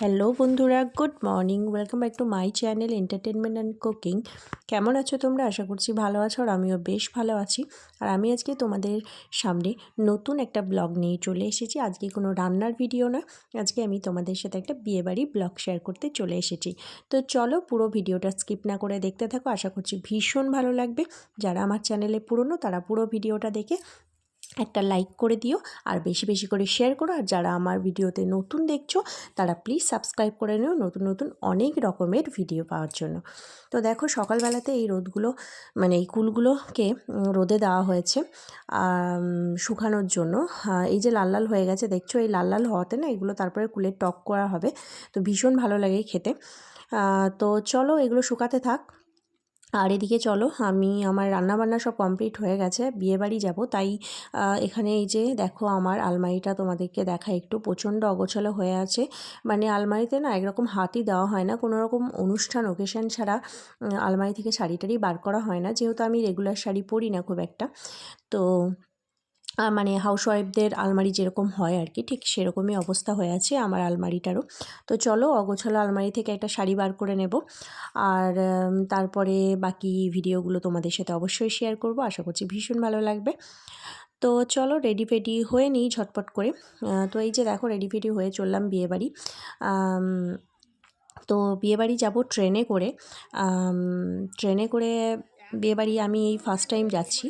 Hello বন্ধুরা, good morning. Welcome back to my channel entertainment and cooking. কেমন আছো তোমরা? আশা করছি ভালো আছো আর আমিও বেশ ভালো আছি। আর আমি আজকে তোমাদের সামনে নতুন একটা ব্লগ নিয়ে চলে এসেছি। আজকে কোনো রান্নার ভিডিও না, আজকে আমি তোমাদের সাথে একটা বিয়েবাড়ি ব্লগ শেয়ার করতে চলে এসেছি। তো চলো পুরো ভিডিওটা স্কিপ না করে দেখতে থাকো। আশা করছি ভীষণ ভালো লাগবে। যারা আমার চ্যানেলে পুরনো, তারা পুরো ভিডিওটা দেখে একটা লাইক করে দিও আর বেশি বেশি করে শেয়ার করো আর যারা আমার ভিডিওতে নতুন দেখছ, তারা প্লিজ সাবস্ক্রাইব করে নিও নতুন নতুন অনেক রকমের ভিডিও পাওয়ার জন্য। তো দেখো সকালবেলাতে এই রোদগুলো মানে এই কুলগুলোকে রোদে দেওয়া হয়েছে শুকানোর জন্য। এই যে লাল লাল হয়ে গেছে, দেখছ এই লাল লাল হওয়াতে না এগুলো তারপরে কুলের টক করা হবে। তো ভীষণ ভালো লাগে খেতে। তো চলো এগুলো শুকাতে থাক। আর এদিকে চলো, আমি, আমার রান্নাবান্না সব কমপ্লিট হয়ে গেছে, বিয়েবাড়ি যাব, তাই এখানে এই যে দেখো আমার আলমারিটা তোমাদেরকে দেখা একটু প্রচণ্ড অগোছালো হয়ে আছে। মানে আলমারিতে না একরকম হাতই দেওয়া হয় না কোনো রকম অনুষ্ঠান ওকেশন ছাড়া আলমারি থেকে শাড়ি টাড়ি বার করা হয় না, যেহেতু আমি রেগুলার শাড়ি পরি না খুব একটা। তো মানে হাউসওয়াইফদের আলমারি যেরকম হয় আর কি ঠিক সেরকমই অবস্থা হয়ে আছে আমার আলমারিটারও। তো চলো অগোছালো আলমারি থেকে একটা শাড়ি বার করে নেব। আর তারপরে বাকি ভিডিওগুলো তোমাদের সাথে অবশ্যই শেয়ার করব। আশা করছি ভীষণ ভালো লাগবে। তো চলো রেডি ফেডি হয়ে নিই ঝটপট করে। তো এই যে দেখো রেডি ফেডি হয়ে চললাম বিয়েবাড়ি। তো বিয়েবাড়ি যাব ট্রেনে করে। ট্রেনে করে বিয়েবাড়ি আমি এই ফার্স্ট টাইম যাচ্ছি।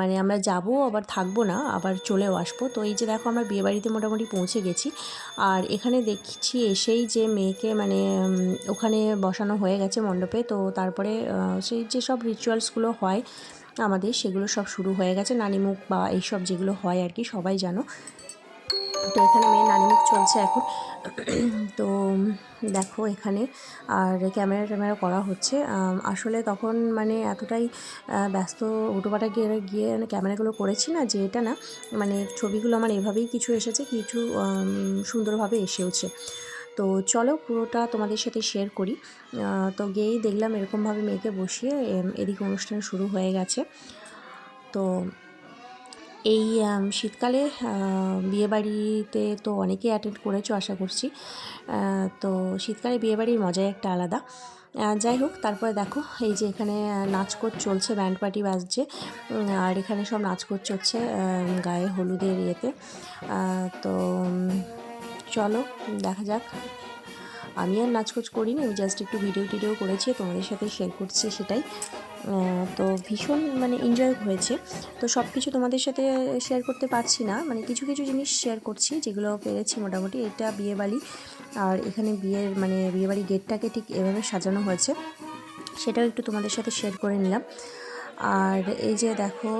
মানে আমরা যাব, আবার থাকব না, আবার চলেও আসব। তো এই যে দেখো আমরা বিয়েবাড়িতে মোটামুটি পৌঁছে গেছি। আর এখানে দেখছি এসেই যে মেয়েকে মানে ওখানে বসানো হয়ে গেছে মণ্ডপে। তো তারপরে সেই যে সব রিচুয়ালসগুলো হয় আমাদের, সেগুলো সব শুরু হয়ে গেছে। নানিমুখ বা এইসব যেগুলো হয় আর কি, সবাই জানো। তো এখানে মেয়ে নানিমুখ চলছে এখন। তো দেখো এখানে আর ক্যামেরা ট্যামেরা করা হচ্ছে। আসলে তখন মানে এতটাই ব্যস্ত উটোপাটা গিয়ে গিয়ে মানে ক্যামেরাগুলো করেছি না যে এটা না মানে ছবিগুলো আমার এভাবেই কিছু এসেছে, কিছু সুন্দরভাবে এসেওছে। তো চলো পুরোটা তোমাদের সাথে শেয়ার করি। তো গিয়েই দেখলাম এরকমভাবে মেয়েকে বসিয়ে এদিকে অনুষ্ঠান শুরু হয়ে গেছে। তো এই শীতকালে বিয়েবাড়িতে তো অনেকেই অ্যাটেন্ড করেছ, আশা করছি। তো শীতকালে বিয়েবাড়ির মজাই একটা আলাদা। যাই হোক, তারপরে দেখো, এই যে এখানে নাচ নাচকোচ চলছে ব্যান্ড পার্টি বাজছে। আর এখানে সব নাচ নাচকোচ চলছে গায়ে হলুদের ইয়েতে। তো চলো, দেখা যাক। আমি আর নাচকোচ করিনি, আমি জাস্ট একটু ভিডিও টিডিও করেছি, তোমাদের সাথে শেয়ার করছি সেটাই। তো ভীষণ মানে এনজয় হয়েছে। তো সব কিছু তোমাদের সাথে শেয়ার করতে পারছি না। মানে কিছু কিছু জিনিস শেয়ার করছি যেগুলো পেরেছি মোটামুটি। এটা বিয়ে বাড়ি আর এখানে বিয়ের মানে বিয়েবাড়ি গেটটাকে ঠিক এভাবে সাজানো হয়েছে। সেটাও একটু তোমাদের সাথে শেয়ার করে নিলাম। আর এই যে দেখো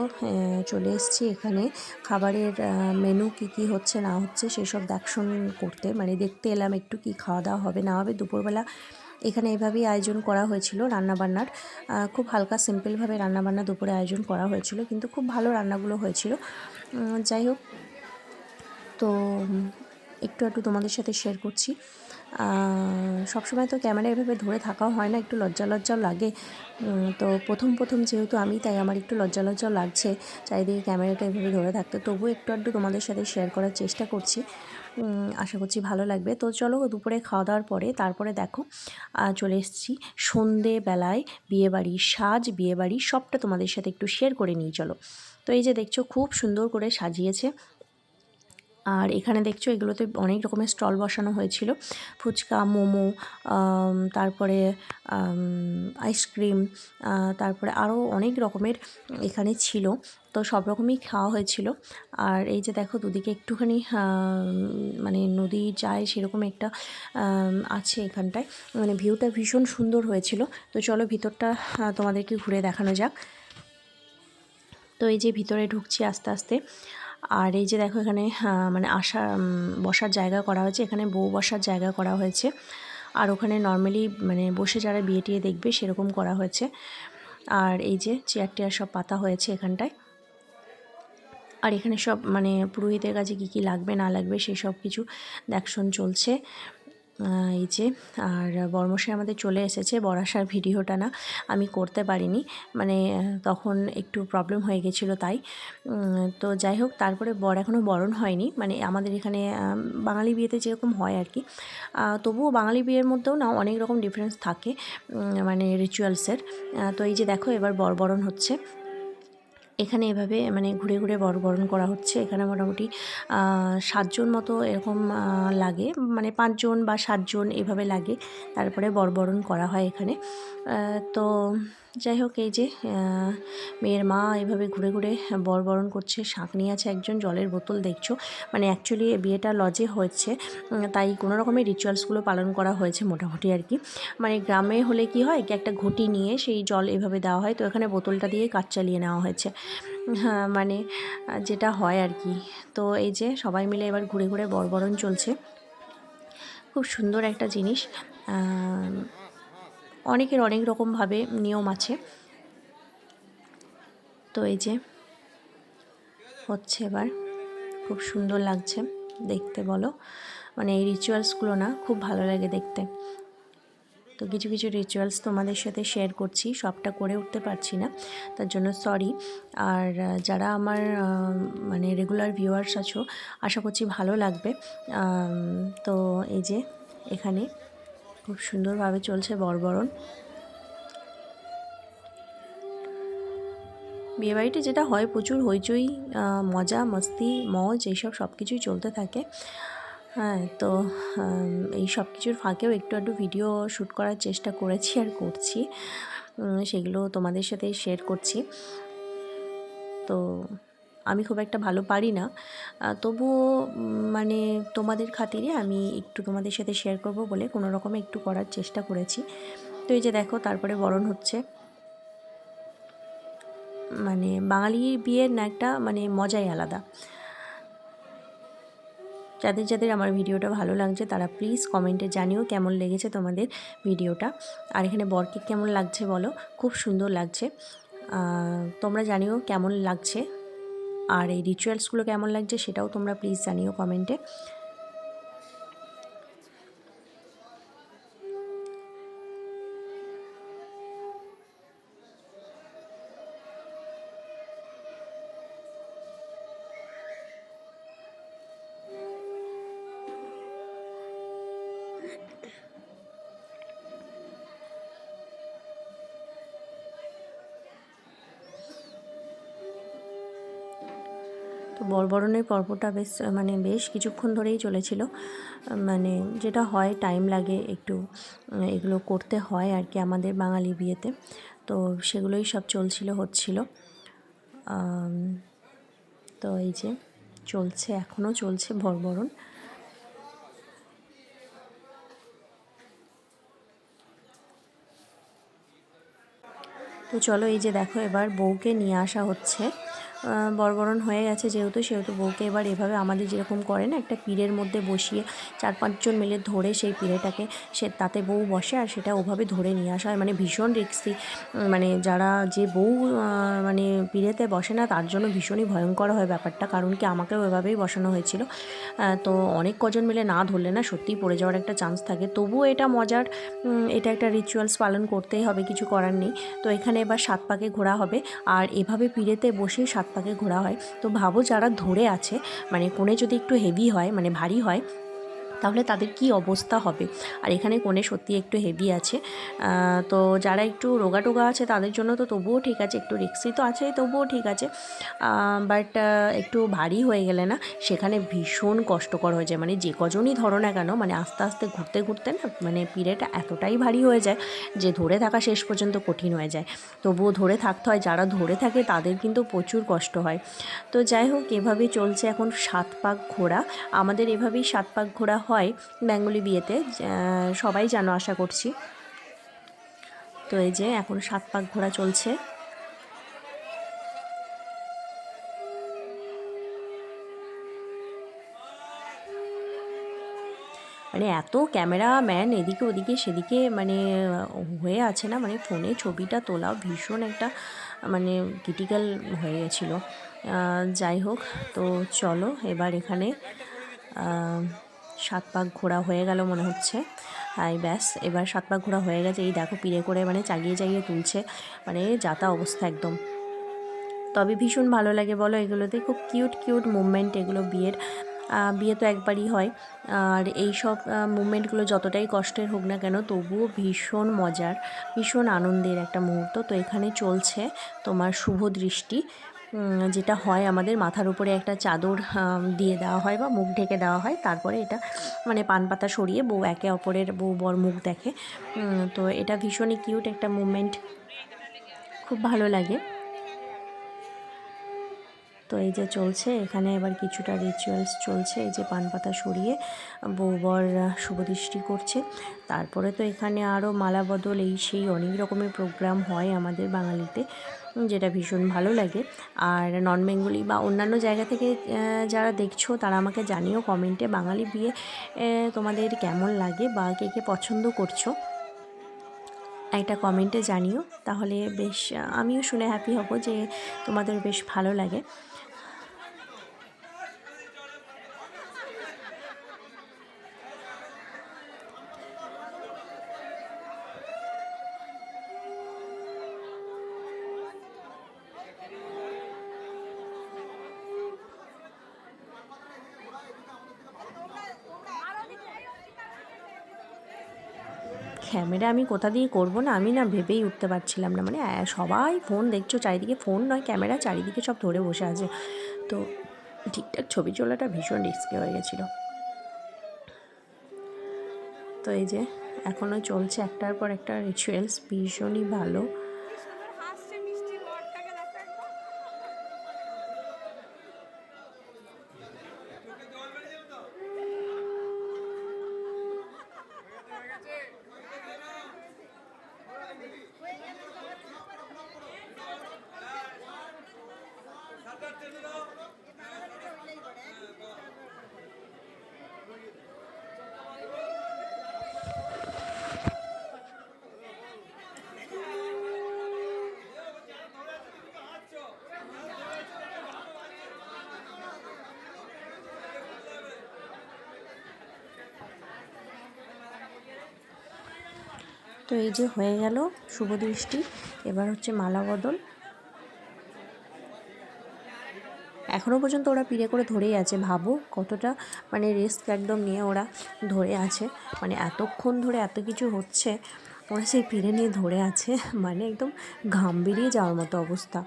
চলে এসেছি এখানে। খাবারের মেনু কি কি হচ্ছে, না হচ্ছে, সেসব দেখশন করতে। মানে দেখতে এলাম একটু কি খাওয়া দাওয়া হবে, না হবে। দুপুরবেলা এখানে এভাবেই আয়োজন করা হয়েছিল রান্নাবান্নার। খুব হালকা সিম্পলভাবে রান্নাবান্না দুপুরে আয়োজন করা হয়েছিল, কিন্তু খুব ভালো রান্নাগুলো হয়েছিল। যাই হোক, তো একটু একটু তোমাদের সাথে শেয়ার করছি। সবসময় তো ক্যামেরা এভাবে ধরে থাকাও হয় না, একটু লজ্জা লজ্জাও লাগে। তো প্রথম প্রথম যেহেতু আমি, তাই আমার একটু লজ্জা লজ্জাও লাগছে চারিদিকে ক্যামেরাটা এভাবে ধরে থাকতে। তবুও একটু একটু তোমাদের সাথে শেয়ার করার চেষ্টা করছি। আশা করছি ভালো লাগবে। তো চলো দুপুরে খাওয়া দাওয়ার পরে তারপরে দেখো চলে এসেছি সন্ধেবেলায় বিয়েবাড়ির সাজ বিয়েবাড়ি সবটা তোমাদের সাথে একটু শেয়ার করে নিয়ে চলো। তো এই যে দেখছ, খুব সুন্দর করে সাজিয়েছে। আর এখানে দেখছ এগুলোতে অনেক রকমের স্টল বসানো হয়েছিল। ফুচকা, মোমো তারপরে আইসক্রিম তারপরে আরও অনেক রকমের এখানে ছিল। তো সব রকমই খাওয়া হয়েছিল। আর এই যে দেখো দুদিকে একটুখানি মানে নদী যায় সেরকম একটা আছে এখানটায়। মানে ভিউটা ভীষণ সুন্দর হয়েছিল। তো চলো ভিতরটা তোমাদেরকে ঘুরে দেখানো যাক। তো এই যে ভিতরে ঢুকছি আস্তে আস্তে। আর এই যে দেখো এখানে মানে আসা বসার জায়গা করা হয়েছে। এখানে বউ বসার জায়গা করা হয়েছে। আর ওখানে নর্মালি মানে বসে যারা বিয়ে টিয়ে দেখবে, সেরকম করা হয়েছে। আর এই যে চেয়ার টেয়ার সব পাতা হয়েছে এখানটায়। আর এখানে সব মানে পুরোহিতের কাছে কী কী লাগবে, না লাগবে সেই সব কিছু দেখশন চলছে। এই যে, আর বর্মশাই আমাদের চলে এসেছে বরাসার ভিডিওটা না আমি করতে পারিনি। মানে তখন একটু প্রবলেম হয়ে গেছিল তাই। তো যাই হোক, তারপরে বর এখনও বরণ হয়নি। মানে আমাদের এখানে বাঙালি বিয়েতে যেরকম হয় আর কি। তবুও বাঙালি বিয়ের মধ্যেও না অনেক রকম ডিফারেন্স থাকে মানে রিচুয়ালসের তো এই যে দেখো, এবার বর বরণ হচ্ছে। এখানে এভাবে মানে ঘুরে ঘুরে বর বরণ করা হচ্ছে। এখানে মোটামুটি সাতজন মতো এরকম লাগে। মানে পাঁচজন বা সাতজন এভাবে লাগে। তারপরে বরবরণ করা হয় এখানে। তো যাই হোক এই যে মেয়ের মা এভাবে ঘুরে ঘুরে বরবরণ করছে, শাঁখ নিয়ে আছে একজন, জলের বোতল দেখছ? মানে অ্যাকচুয়ালি বিয়েটা লজে হয়েছে তাই কোনো রকমের রিচুয়ালসগুলো পালন করা হয়েছে মোটামুটি আর কি। মানে গ্রামে হলে কি হয় কি একটা ঘটি নিয়ে সেই জল এভাবে দেওয়া হয়, তো এখানে বোতলটা দিয়ে কাজ চালিয়ে নেওয়া হয়েছে। হ্যাঁ মানে যেটা হয় আর কি। তো এই যে, সবাই মিলে এবার ঘুরে ঘুরে বরবরণ চলছে। খুব সুন্দর একটা জিনিস অনেকের অনেক রকমভাবে নিয়ম আছে। তো এই যে হচ্ছে এবার, খুব সুন্দর লাগছে দেখতে বলো। মানে এই রিচুয়ালসগুলো না খুব ভালো লাগে দেখতে। তো কিছু কিছু রিচুয়ালস তোমাদের সাথে শেয়ার করছি, সবটা করে উঠতে পারছি না, তার জন্য সরি আর যারা আমার মানে রেগুলার ভিউয়ার্স আছো, আশা করছি ভালো লাগবে। তো এই যে এখানে খুব সুন্দরভাবে চলছে বরবরণ। বিয়েবাড়িতে যেটা হয়, প্রচুর হইচই মজা, মস্তি, মজ, এইসব সব কিছুই চলতে থাকে। হ্যাঁ তো এই সব কিছুর ফাঁকেও একটু একটু ভিডিও শ্যুট করার চেষ্টা করেছি আর করছি। সেগুলো তোমাদের সাথে শেয়ার করছি। তো আমি খুব একটা ভালো পারি না। তবুও মানে তোমাদের খাতিরে আমি একটু তোমাদের সাথে শেয়ার করব বলে কোনো রকমে একটু করার চেষ্টা করেছি। তো এই যে দেখো, তারপরে বরণ হচ্ছে। মানে বাঙালির বিয়ের না একটা মানে মজাই আলাদা। যাদের যাদের আমার ভিডিওটা ভালো লাগছে, তারা প্লিজ কমেন্টে জানিও কেমন লেগেছে তোমাদের ভিডিওটা। আর এখানে বরকে কেমন লাগছে বলো? খুব সুন্দর লাগছে। তোমরা জানিও কেমন লাগছে। আর এই রিচুয়ালসগুলো কেমন লাগছে সেটাও তোমরা প্লিজ জানিও কমেন্টে বরবরণের পর্বটা বেশ মানে বেশ কিছুক্ষণ ধরেই চলেছিল। মানে যেটা হয় টাইম লাগে একটু, এগুলো করতে হয় আর কি আমাদের বাঙালি বিয়েতে। তো সেগুলোই সব চলছিল, হচ্ছিল। তো এই যে চলছে এখনও চলছে বরবরণ। তো চলো এই যে দেখো, এবার বউকে নিয়ে আসা হচ্ছে। বরবরণ হয়ে গেছে যেহেতু, সেহেতু বউকে এবার এভাবে আমাদের যেরকম করে না, একটা পীরের মধ্যে বসিয়ে চার পাঁচজন মিলে ধরে সেই পিড়েটাকে সে তাতে বউ বসে আর সেটা ওভাবে ধরে নিয়ে আসা হয়। মানে ভীষণ রিক্সি মানে যারা যে বউ মানে পিড়েতে বসে না, তার জন্য ভীষণই ভয়ঙ্কর হয় ব্যাপারটা, কারণ কি আমাকেও এভাবেই বসানো হয়েছিল। তো অনেক কজন মিলে না ধরলে না সত্যিই পড়ে যাওয়ার একটা চান্স থাকে। তবুও এটা মজার এটা একটা রিচুয়ালস পালন করতেই হবে, কিছু করার নেই। তো এখানে এবার সাত পাকে ঘোরা হবে। আর এভাবে পিড়েতে বসে সাত পাকে ঘোরা হয়। তো ভাবো যারা ধরে আছে মানে কোণে যদি একটু হেভি হয় মানে ভারী হয় তাহলে তাদের কি অবস্থা হবে? আর এখানে কোণে সত্যি একটু হেভি আছে। তো যারা একটু রোগা টোগা আছে তাদের জন্য তো তবুও ঠিক আছে, একটু রিক্সি তো আছে তবুও ঠিক আছে। বাট একটু ভারী হয়ে গেলে না, সেখানে ভীষণ কষ্টকর হয়ে যায়। মানে যে কজনই ধরো না কেন মানে আস্তে আস্তে ঘুরতে ঘুরতে না মানে পিড়েটা এতটাই ভারী হয়ে যায় যে ধরে থাকা শেষ পর্যন্ত কঠিন হয়ে যায়। তবুও ধরে থাকতে হয়, যারা ধরে থাকে তাদের কিন্তু প্রচুর কষ্ট হয়। তো যাই হোক এভাবে চলছে এখন সাত পাক ঘোরা আমাদের এভাবেই সাত পাক ঘোরা হয় বেঙ্গলি বিয়েতে সবাই জানো আশা করছি। তো এই যে এখন সাত পাক ঘোরা চলছে। মানে এত ক্যামেরাম্যান এদিকে ওদিকে সেদিকে মানে হয়ে আছে না মানে ফোনে ছবিটা তোলা ভীষণ একটা মানে ক্রিটিক্যাল হয়ে গেছিল। যাই হোক, তো চলো এবার এখানে সাত পাক ঘোরা হয়ে গেল মনে হচ্ছে। হাই, ব্যাস, এবার সাত পাক ঘোরা হয়ে গেছে। এই দেখো, পিড়ে করে মানে চাগিয়ে চাগিয়ে তুলছে। মানে যাতা অবস্থা একদম। তবে ভীষণ ভালো লাগে বলো এগুলোতে। খুব কিউট কিউট মুভমেন্ট এগুলো বিয়ের। বিয়ে তো একবারই হয়। আর এই সব মুভমেন্টগুলো যতটাই কষ্টের হোক না কেন, তবুও ভীষণ মজার, ভীষণ আনন্দের একটা মুহূর্ত। তো এখানে চলছে তোমার শুভ দৃষ্টি। যেটা হয়, আমাদের মাথার উপরে একটা চাদর দিয়ে দেওয়া হয় বা মুখ ঢেকে দেওয়া হয়। তারপরে এটা মানে পান পাতা সরিয়ে বউ একে অপরের বউ বর মুখ দেখে। তো এটা ভীষণই কিউট একটা মুভমেন্ট। খুব ভালো লাগে। তো এই যে চলছে, এখানে এবার কিছুটা রিচুয়ালস চলছে। এই যে পান পাতা সরিয়ে বউ বৌবর শুভদৃষ্টি করছে। তারপরে তো এখানে আরও মালা বদল, এই সেই অনেক রকমের প্রোগ্রাম হয় আমাদের বাঙালিতে। যেটা ভীষণ ভালো লাগে। আর নন বেঙ্গলি বা অন্যান্য জায়গা থেকে যারা দেখছ, তারা আমাকে জানিও কমেন্টে বাঙালি বিয়ে তোমাদের কেমন লাগে বা কে কে পছন্দ করছ। একটা কমেন্টে জানিও। তাহলে বেশ, আমিও শুনে হ্যাপি হব যে তোমাদের বেশ ভালো লাগে। ক্যামেরা আমি কোথা দিয়ে করব না? আমি না ভেবেই উঠতে পারছিলাম না। মানে সবাই ফোন দেখছ, চারিদিকে ফোন নয়, ক্যামেরা চারিদিকে সব ধরে বসে আছে। তো ঠিকঠাক ছবি তোলাটা ভীষণ রিস্কি হয়ে গেছিল। তো এই যে এখনও চলছে একটার পর একটা রিচুয়ালস ভীষণই ভালো। সরকার টেনে দাও তো এই যে হয়ে গেল শুভ দৃষ্টি। এবার হচ্ছে মালা বদল। এখনও পর্যন্ত ওরা পিড়ে করে ধরেই আছে, ভাবো কতটা মানে রিস্ক একদম নিয়ে ওরা ধরে আছে। মানে এতক্ষণ ধরে এত কিছু হচ্ছে, ওরা সেই পিড়ে নিয়ে ধরে আছে মানে একদম ঘাম বেরিয়ে যাওয়ার মতো অবস্থা।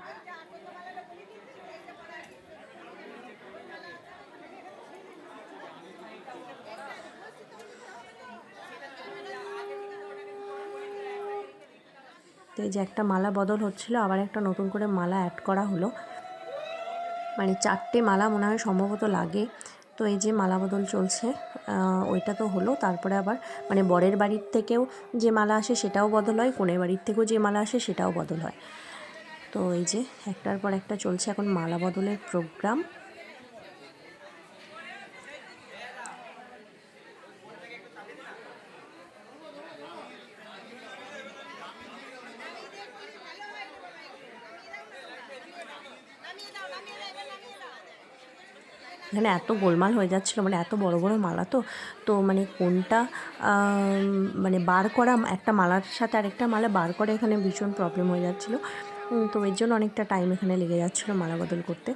তো এই যে একটা মালা বদল হচ্ছিল, আবার একটা নতুন করে মালা অ্যাড করা হলো। মানে চারটে মালা মনে হয় সম্ভবত লাগে। তো এই যে মালা বদল চলছে ওইটা তো হলো। তারপরে আবার মানে বরের বাড়ির থেকেও যে মালা আসে সেটাও বদল হয়, কনের বাড়ির থেকেও যে মালা আসে সেটাও বদল হয়। তো এই যে একটার পর একটা চলছে এখন মালা বদলের প্রোগ্রাম এখানে এত গোলমাল হয়ে যাচ্ছিল মানে এত বড় বড় মালা তো তো মানে কোনটা মানে বার করা, একটা মালার সাথে আরেকটা মালা বার করা এখানে ভীষণ প্রবলেম হয়ে যাচ্ছিল। তো এর জন্য অনেকটা টাইম এখানে লেগে যাচ্ছিল মালা বদল করতে।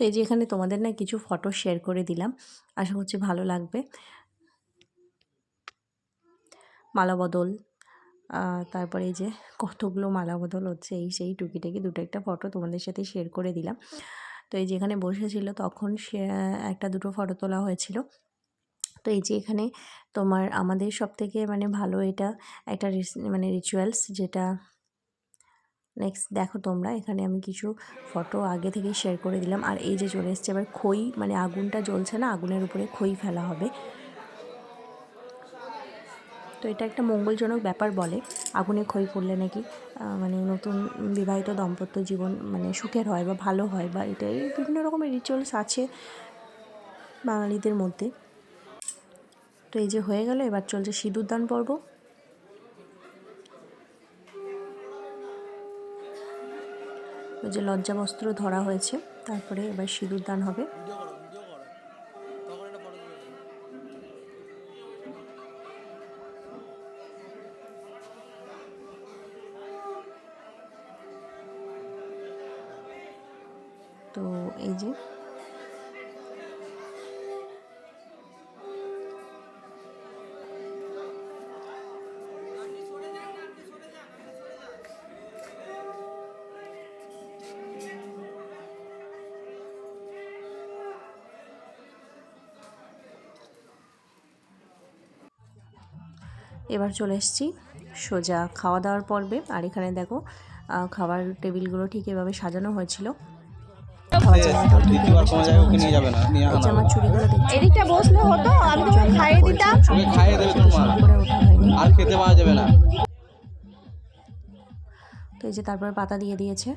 তো এই যে এখানে তোমাদের না কিছু ফটো শেয়ার করে দিলাম। আশা করছি ভালো লাগবে। মালা বদল তারপরে এই যে কতগুলো মালা বদল হচ্ছে, এই সেই টুকিটাকি দুটো একটা ফটো তোমাদের সাথে শেয়ার করে দিলাম। তো এই যে এখানে বসেছিল তখন সে, একটা দুটো ফটো তোলা হয়েছিল। তো এই যে এখানে তোমার আমাদের সব থেকে মানে ভালো এটা একটা মানে রিচুয়ালস যেটা নেক্সট দেখো তোমরা, এখানে আমি কিছু ফটো আগে থেকেই শেয়ার করে দিলাম। আর এই যে চলে এসছে এবার খই মানে আগুনটা জ্বলছে না, আগুনের উপরে খই ফেলা হবে। তো এটা একটা মঙ্গলজনক ব্যাপার বলে, আগুনে খই পড়লে নাকি মানে নতুন বিবাহিত দম্পত্য জীবন মানে সুখের হয় বা ভালো হয় বা এটা এই বিভিন্ন রকমের রিচুয়ালস আছে বাঙালিদের মধ্যে। তো এই যে হয়ে গেল, এবার চলছে সিঁদুর দান পর্ব। যে লজ্জা বস্ত্র ধরা হয়েছে তারপরে এবার সিঁদুর দান হবে। তো এই যে এবার চলে এসেছি সোজা খাওয়া দাওয়ার পর্বে। আর এখানে দেখো খাবার টেবিলগুলো ঠিক এভাবে সাজানো হয়েছিল। আমার এদিকটা বসলে হতো আমি তোমাকে খাইয়ে দিতাম। খাইয়ে দেবে আর খেতে পাওয়া যাবে না। তো এই যে তারপরে পাতা দিয়ে দিয়েছে।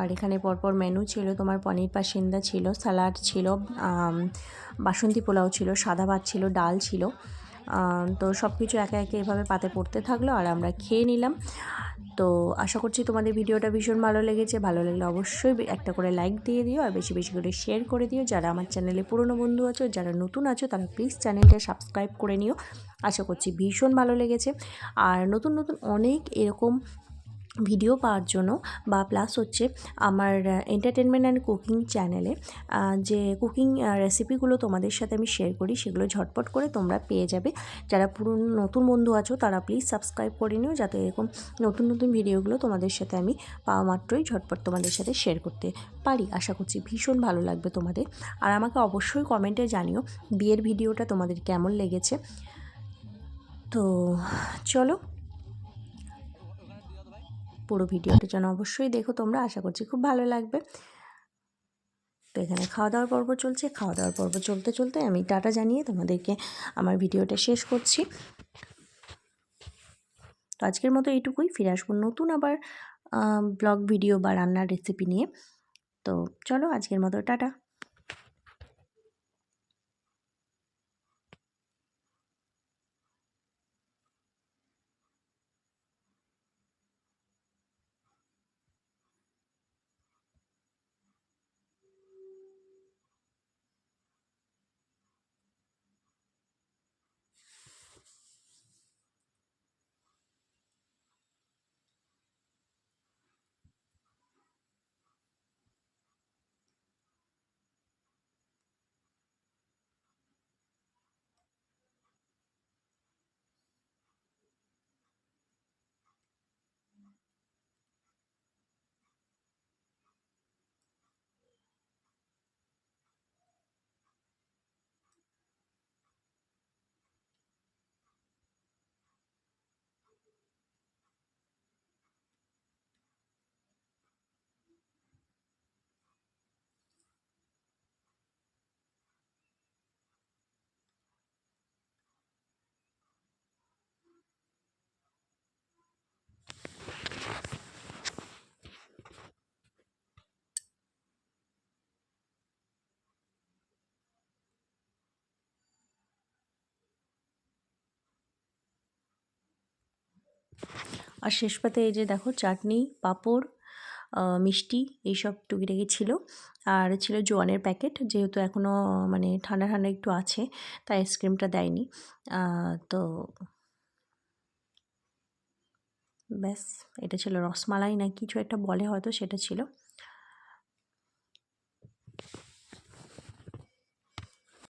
আর এখানে পরপর মেনু ছিল, তোমার পনির পাসিন্দা ছিল স্যালাড ছিল বাসন্তী পোলাও ছিল, সাদা ভাত ছিল, ডাল ছিল। তো সব কিছু একে একে এভাবে পাতে পড়তে থাকল আর আমরা খেয়ে নিলাম। তো আশা করছি তোমাদের ভিডিওটা ভীষণ ভালো লেগেছে। ভালো লাগলে অবশ্যই একটা করে লাইক দিয়ে দিও আর বেশি বেশি করে শেয়ার করে দিও। যারা আমার চ্যানেলে পুরনো বন্ধু আছো, যারা নতুন আছো, তারা প্লিজ চ্যানেলটা সাবস্ক্রাইব করে নিও। আশা করছি ভীষণ ভালো লেগেছে। আর নতুন নতুন অনেক এরকম ভিডিও পাওয়ার জন্য বা প্লাস হচ্ছে আমার এন্টারটেনমেন্ট অ্যান্ড কুকিং চ্যানেলে যে কুকিং রেসিপিগুলো তোমাদের সাথে আমি শেয়ার করি, সেগুলো ঝটপট করে তোমরা পেয়ে যাবে। যারা পুরো নতুন বন্ধু আছো, তারা প্লিজ সাবস্ক্রাইব করে নিও, যাতে এরকম নতুন নতুন ভিডিওগুলো তোমাদের সাথে আমি পাওয়া মাত্রই ঝটপট তোমাদের সাথে শেয়ার করতে পারি। আশা করছি ভীষণ ভালো লাগবে তোমাদের। আর আমাকে অবশ্যই কমেন্টে জানিও বিয়ের ভিডিওটা তোমাদের কেমন লেগেছে। তো চলো পুরো ভিডিওটা যেন অবশ্যই দেখো, তোমরা আশা করছি খুব ভালো লাগবে। তো এখানে খাওয়া দাওয়ার পর্ব চলছে। খাওয়া দাওয়ার পর্ব চলতে চলতে আমি টাটা জানিয়ে তোমাদেরকে আমার ভিডিওটা শেষ করছি। তো আজকের মতো এইটুকুই। ফিরে আসব নতুন আবার ব্লগ, ভিডিও বা রান্নার রেসিপি নিয়ে। তো চলো, আজকের মতো টাটা। আর শেষ পাতে এই যে দেখো চাটনি, পাঁপড় মিষ্টি এইসব টুকিটাকি ছিল। আর ছিল জোয়ানের প্যাকেট, যেহেতু এখনও মানে ঠান্ডা ঠান্ডা একটু আছে, তাই আইসক্রিমটা দেয়নি। তো ব্যাস, এটা ছিল রসমালাই না, কিছু একটা বলে হয়তো সেটা ছিল।